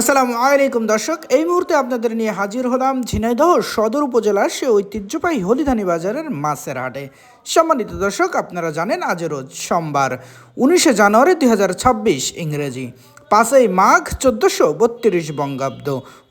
আসসালামু আলাইকুম দর্শক, এই মুহূর্তে আপনাদের নিয়ে হাজির হলাম ঝিনাইদহ সদর উপজেলার সে ঐতিহ্যবাহী হলিধানি বাজারের মাছের হাটে। সম্মানিত দর্শক, আপনারা জানেন আজ রোজ সোমবার, উনিশে জানুয়ারি দুই হাজার ছাব্বিশ ইংরেজি। পাঁচই মাঘ চোদ্দোশো বত্রিশ বঙ্গাব্দ,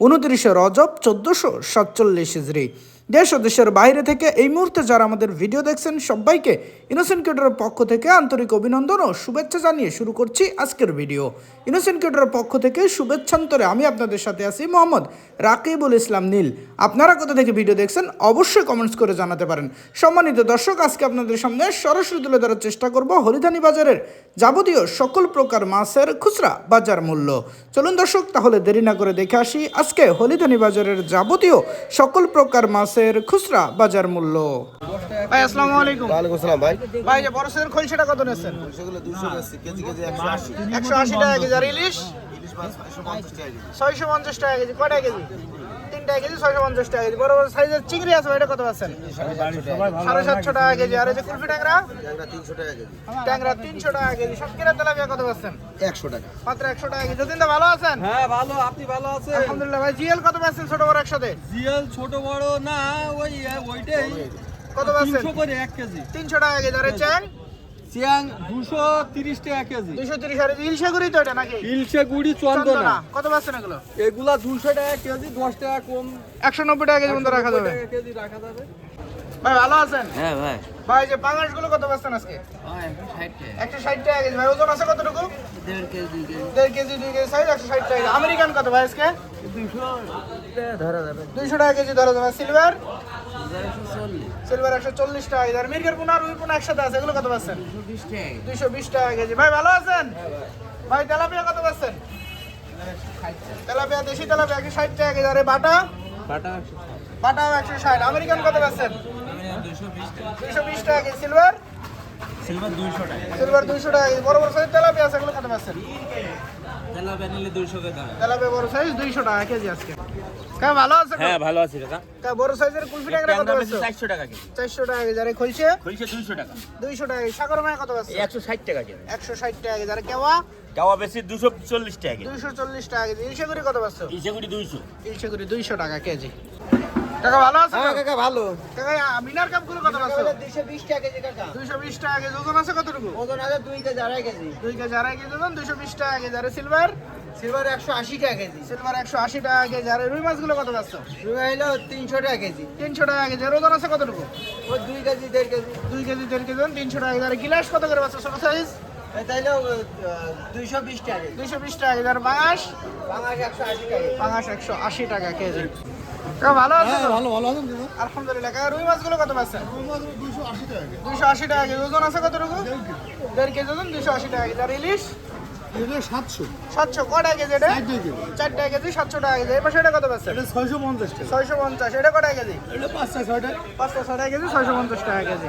উনত্রিশে রজব চোদ্দোশো সাতচল্লিশ হিজড়ি। দেশ ও দেশের বাইরে থেকে এই মুহূর্তে যারা আমাদের ভিডিও দেখছেন, সবাইকে ইনোসেন্ট কিউটারের পক্ষ থেকে আন্তরিক অভিনন্দন ও শুভেচ্ছা জানিয়ে শুরু করছি আজকের ভিডিও ইনোসেন্ট কিউটারের পক্ষ থেকে শুভেচ্ছান্তরে আমি আপনাদের সাথে আছি মোহাম্মদ রাকিবুল ইসলাম নীল। আপনারা কোথা থেকে ভিডিও দেখছেন, অবশ্যই কমেন্টস করে জানাতে পারেন। সম্মানিত দর্শক, আজকে আপনাদের সামনে সরাসরি তুলে ধরার চেষ্টা করব হরিধানি বাজারের যাবতীয় সকল প্রকার মাছের খুচরা বাজার মূল্য। চলুন দর্শক, তাহলে দেরি না করে দেখে আসি আজকে হলিধানি বাজারের যাবতীয় সকল প্রকার মাছের খুচরা বাজার মূল্য। ভাই আসসালামু আলাইকুম। ওয়ালাইকুম আসসালাম ভাই। ভাই যে বড় সাইজের খলসিটা কত নেছেন সেগুলো দুশো বেশি কেজি কেজি একশো আশি। একশো আশি টাকা কেজি আর ইলিশ? ইলিশ মাছ 650 টাকা কেজি। ছয়শো পঞ্চাশ টাকা কেজি কয়টা কেজি? তিনটা কেজি ছয়শো পঞ্চাশ টাকা কেজি। বড় বড় সাইজের চিংড়ি আছে ওইটা কত পাচ্ছেন? সাড়ে সাতশো টাকা কেজি। আর এই যে কুলফি ট্যাংরা? তিনশো টাকা কেজি ট্যাংরা তিনশো টাকা কেজি। সবকিরা তেলাপিয়া কত পাচ্ছেন? একশো টাকা। মাত্র একশো টাকা কেজি। যতীন ভালো আছেন? হ্যাঁ ভালো। আপনি ভালো আছেন? আলহামদুলিল্লাহ ভাই জিএল কত পাচ্ছেন ছোট বড় একসাথে? জিএল ছোট বড় না ওই ওইটাই। কত পাচ্ছেন? তিনশো করে এক কেজি। তিনশো টাকা কেজি। আর চ্যাং? চিয়াং দুশো তিরিশ টাকা কেজি। দুইশো তিরিশ আর ইলশাগুড়ি তো এটা নাকি? ইলশে গুড়ি চন্দনা। কত পাচ্ছেন এগুলো? এগুলা দুশো টাকা কেজি দশ টাকা কম। একশো নব্বই টাকা কেজি মতো রাখা যাবে। কেজি রাখা যাবে। ভাই ভালো আছেন? হ্যাঁ ভাই। ভাই যে পাঙাশগুলো কত পাচ্ছেন আজকে? একশো ষাট টাকা। কেজি। ভাই ওজন আছে কতটুকু? দেড় কেজি দুই কেজি। সাইজ একশো ষাট টাকা আমেরিকান কত ভাই আজকে? দুইশো টাকা কেজি ধরা যাবে। সিলভার সিলভার একশো চল্লিশ টাকা আর মির্গের পোনা রুই পোনা একসাথে আছে এগুলো কত পাচ্ছেন? দুইশো বিশ টাকা। কেজি। ভাই ভালো আছেন? ভাই তেলাপিয়া কত পাচ্ছেন? তেলাপিয়া দেশি তেলাপিয়া একশো ষাট টাকা কেজি। আরে বাটা? বাটা বাটা একশো ষাট। আমেরিকান কত পাচ্ছেন? দুইশো বিশ টাকা কেজি সিলভার? সিলভার দুইশো টাকা। সিলভার দুইশো টাকা। বড় বড় সাইজ তেলাপিয়া আছে এগুলো কত পাচ্ছেন তেলা নিলে দুইশো টাকা। তেলাপিয়া বড় সাইজ দুইশো টাকা কেজি আজকে। কা ভালো আছে হ্যাঁ ভালো আছি কাকা। কা বড় সাইজের কুলফি ট্যাংরা কত পাচ্ছেন চারশো টাকা কেজি। চারশো টাকা কেজি। আর এই খলসে খরিশে দুইশো টাকা। দুইশো টাকা সাগর মায়া কত একশো ষাট টাকা কেজি। একশো ষাট টাকা কেজি। আর কেওয়া? গাওয়া বেশি দুশো চল্লিশ টাকা কেজি। দুইশো চল্লিশ টাকা কেজি। ইলশেগুড়ি কত পাচ্ছ ইসেগুড়ি দুইশো। ইলশেগুড়ি দুইশো টাকা কেজি। কাকা ভালো আছে হ্যাঁ কাকা ভালো কাকা মিনার কাপগুলো কত দুশো বিশ টাকা কেজি কাকা দুইশো বিশ টাকা কেজি ওজন আছে কতটুকু ওজন আছে দুই কেজি আড়াই কেজি দুই কেজি আড়াই কেজি ওজন দুইশো বিশ টাকা কেজি আর সিলভার সিলভার একশো আশি টাকা কেজি সিলভার একশো আশি টাকা কেজি আর রুই মাছগুলো কত পাচ্ছ রুই হলো তিনশো টাকা কেজি তিনশো টাকা কেজি ওজন আছে কতটুকু ও দুই কেজি দেড় কেজি দুই কেজি দেড় কেজি ওজন তিনশো টাকা কেজি আর গিলাস কত করে পাচ্ছ ছোট সাইজ তাইলে দুইশো বিশ টাকা কেজি দুইশো বিশ টাকা কেজি আর বাংলাদেশ একশো আশি টাকা কেজি বাঙাশ একশো আশি টাকা কেজি ভালো আছে ভালো ভালো আছেন আলহামদুলিল্লাহ কাকা রুই মাছগুলো কত পাচ্ছেন দুশো আশি টাকা কেজি। দুইশো আশি টাকা কেজি ওজন আছে কতটুকু? দেড় কেজি। ওজন দুইশো আশি টাকা কেজি। আর ইলিশ? সাতশো। সাতশো। কটা কেজি এটা? কেজি। চার টাকা কেজি সাতশো টাকা কেজি। এবার সেটা কত পাচ্ছে? ছয়শো পঞ্চাশ ছয়শো পঞ্চাশ। এটা কটা কেজি? পাঁচটা ছয়টা। পাঁচটা ছয় টাকা কেজি ছয়শো পঞ্চাশ টাকা কেজি।